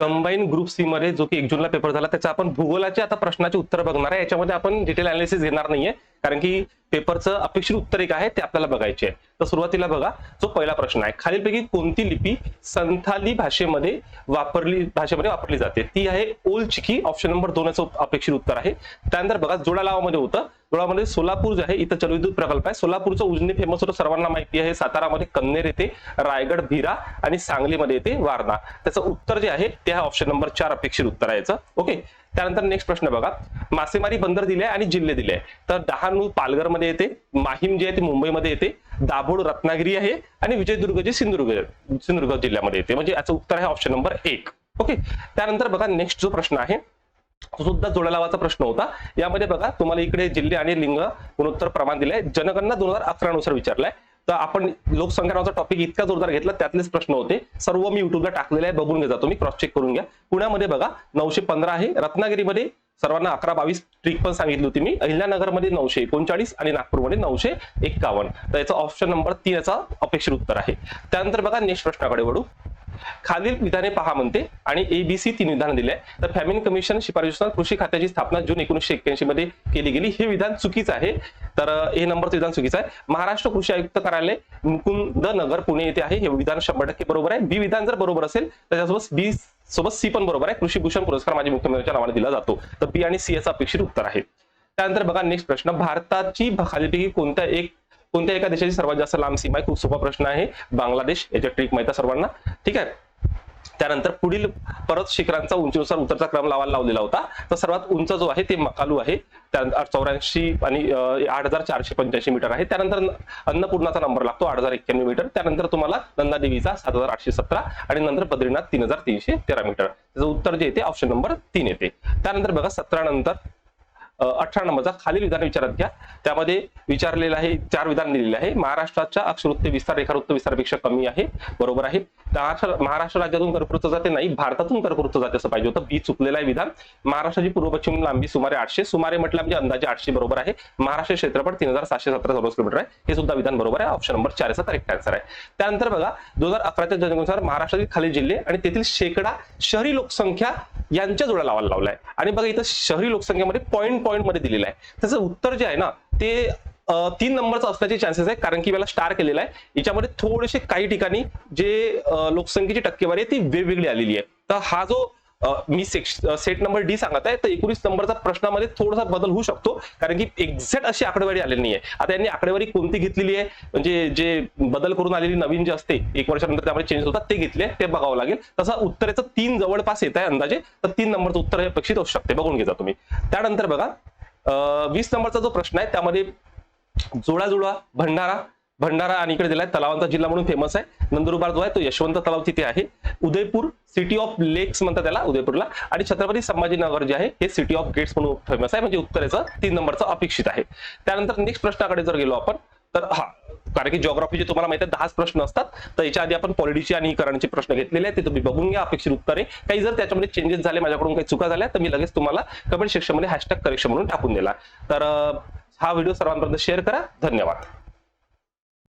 Combine group C मध्ये जो की एक जूनला पेपर झाला त्याचा आपण भूगोलाचे आता प्रश्नाचे उत्तर बघणार आहे. याच्यामध्ये आपण डिटेल अनालिसिस घेणार नाहीये. कारण की पेपरचं अपेक्षित उत्तर एक आहे ते आपल्याला बघायचे आहे. तर सुरुवातीला बघा जो पहिला प्रश्न आहे खालीलपैकी कोणती लिपी संथाली भाषेमध्ये वापरली भाषेमध्ये वापरली जाते? ती आहे ओल चिकी ऑप्शन नंबर दोन याचं अपेक्षित उत्तर आहे. त्यानंतर बघा जोडालावामध्ये होतं. जोडामध्ये सोलापूर जे आहे इथं जलविद्युत प्रकल्प आहे. सोलापूरचं उजनी फेमस होतं सर्वांना माहिती आहे. सातारामध्ये कन्नेर येते रायगड भिरा आणि सांगलीमध्ये येते वारणा. त्याचं उत्तर जे आहे ते ऑप्शन नंबर चार अपेक्षित उत्तर आहे याचं. ओके त्यानंतर नेक्स्ट प्रश्न बघा. मासेमारी बंदर दिले आणि जिल्हे दिले तर डहाणू पालघरमध्ये येते माहीम जे आहे ते मुंबईमध्ये येते दाभोळ रत्नागिरी आहे आणि विजयदुर्ग जे सिंधुदुर्ग सिंधुदुर्ग जिल्ह्यामध्ये येते. म्हणजे याचं उत्तर आहे ऑप्शन नंबर एक. ओके त्यानंतर बघा नेक्स्ट जो प्रश्न आहे तो सुद्धा जोड्या लावाचा प्रश्न होता. यामध्ये बघा तुम्हाला इकडे जिल्हे आणि लिंग गुणोत्तर प्रमाण दिलंय. जनगणना दोन हजार अकरा नुसार विचारलाय. तर आपण लोकसंख्या टॉपिक इतका जोरदार घेतला त्यातलेच प्रश्न होते. सर्व मी युट्यूबला टाकलेले आहे बघून घेता तुम्ही क्रॉस चेक करून घ्या. पुण्यामध्ये बघा नऊशे पंधरा आहे. रत्नागिरीमध्ये सर्वांना अकरा बावीस ट्रिक पण सांगितली होती मी. अहिल्यानगरमध्ये नऊशे एकोणचाळीस आणि नागपूरमध्ये नऊशे एक्कावन्न. तर याचा ऑप्शन नंबर तीन याचा अपेक्षित उत्तर आहे. त्यानंतर बघा नेक्स्ट प्रश्नाकडे वळू. खालील विधाने पहा म्हणते. आणि एबीसी तीन विधान दिले आहे तर फॅमिली कमिशन शिफारशीनुसार कृषी खात्याची स्थापना जून एकोणीशे एक्क्याऐंशी मध्ये केली गेली. हे विधान चुकीचं आहे. तर हे नंबरचं विधान चुकीचं आहे. महाराष्ट्र कृषी आयुक्त कार्यालय मुकुंद नगर पुणे येथे आहे. हे विधान शंभर टक्के बरोबर आहे. बी विधान जर बरोबर असेल त्याच्यासोबत बी सोबत सी पण बरोबर आहे. कृषी भूषण पुरस्कार माजी मुख्यमंत्र्यांच्या नावाने दिला जातो. तर बी आणि सी याचं अपेक्षित उत्तर आहे. त्यानंतर बघा नेक्स्ट प्रश्न. भारताची खालीलपैकी कोणत्या एक कोणत्या एका देशाची सर्वात जास्त लांब सीमा आहे? खूप सोपा प्रश्न आहे. बांगलादेश याच्या ट्रिक माहिती सर्वांना. ठीक आहे? त्यानंतर पुढील परत शिखरांचा उंचीनुसार उतरचा क्रम लावायला लावलेला होता. तर सर्वात उंच जो आहे ते मकालू आहे. चौऱ्याऐंशी आणि आठ हजार चारशे पंच्याऐंशी मीटर आहे. त्यानंतर अन्नपूर्णाचा नंबर लागतो आठ हजार एक्क्याण्णव मीटर. त्यानंतर तुम्हाला नंदा देवीचा सात हजार आठशे सतरा आणि नंतर बद्रीनाथ तीन हजार तीनशे तेरा मीटर. त्याचं उत्तर जे येते ऑप्शन नंबर तीन येते. त्यानंतर बघा सतरा नंतर अठरा नंबरचा खालील विधान विचारात घ्या. त्यामध्ये विचारलेलं आहे चार विधान दिलेले आहे. महाराष्ट्राच्या अक्षरवृत्त विस्तार रेखावृत्त विस्तारापेक्षा कमी आहे. बरोबर आहे. महाराष्ट्र राज्यातून कर्कवृत्त जाते नाही भारतातून कर्कवृत्त जाते असं पाहिजे होतं. बी चुकलेलं आहे विधान. महाराष्ट्राची पूर्व पश्चिम लांबी सुमारे आठशे सुमारे म्हटलं म्हणजे अंदाजे आठशे बरोबर आहे. महाराष्ट्र क्षेत्रफळ तीन हजार सातशे सतरा चौरस किलोमीटर आहे. हे सुद्धा विधान बरोबर आहे. ऑप्शन नंबर चार याचा करेक्ट आन्सर आहे. त्यानंतर बघा दोन हजार अकराच्या जनगणनुसार महाराष्ट्रातील खालील जिल्हे आणि तेथील शेकडा शहरी लोकसंख्या यांच्या जोड्या लावायला लावलाय. आणि बघा इथं शहरी लोकसंख्येमध्ये पॉईंट पॉईंटमध्ये दिलेलं आहे. त्याचं उत्तर जे आहे ना ते तीन नंबरचं असण्याचे चान्सेस आहे कारण की याला स्टार केलेला आहे. याच्यामध्ये थोडेसे काही ठिकाणी जे लोकसंख्येची टक्केवारी आहे ती वेगवेगळी आलेली आहे. तर हा जो मी सेट नंबर डी सांगत आहे. तर एकोणीस नंबरचा प्रश्नामध्ये थोडासा बदल होऊ शकतो. कारण की एक्झॅक्ट अशी आकडेवारी आलेली नाही आहे आता यांनी आकडेवारी कोणती घेतलेली आहे? म्हणजे जे बदल करून आलेली नवीन जे असते एक वर्षानंतर त्यामध्ये चेंज होतात ते घेतले ते बघावं लागेल. तसं उत्तरेचं तीन जवळपास येत आहे अंदाजे. तर तीन नंबरचं उत्तर अपेक्षित असू शकते. बघून घेता तुम्ही. त्यानंतर बघा वीस नंबरचा जो प्रश्न आहे त्यामध्ये जोडा जोडा भंडारा भंडारा आणि इकडे दिलाय तलावांचा जिल्हा म्हणून फेमस आहे. नंदुरबार जो आहे तो यशवंत तलाव तिथे आहे. उदयपूर सिटी ऑफ लेक्स म्हणतात त्याला उदयपूरला. आणि छत्रपती संभाजीनगर जे आहे हे सिटी ऑफ गेट्स म्हणून फेमस आहे. म्हणजे उत्तरेचं तीन नंबरचं अपेक्षित आहे. त्यानंतर नेक्स्ट प्रश्नाकडे जर गेलो आपण तर हा कारण की जॉग्राफीचे तुम्हाला माहिती आहे दहाच प्रश्न असतात. तर याच्या आधी आपण पॉलिटीचे आणि करंटचे प्रश्न घेतलेले आहेत. ते तुम्ही बघून घ्या अपेक्षित उत्तरे. काही जर त्याच्यामध्ये चेंजेस झाले माझ्याकडून काही चुका झाल्या तर मी लगेच तुम्हाला कमेंट सेक्शनमध्ये हॅशटॅग करेक्शन म्हणून टाकून दिला तर हा व्हिडिओ सर्वांपर्यंत शेअर करा. धन्यवाद.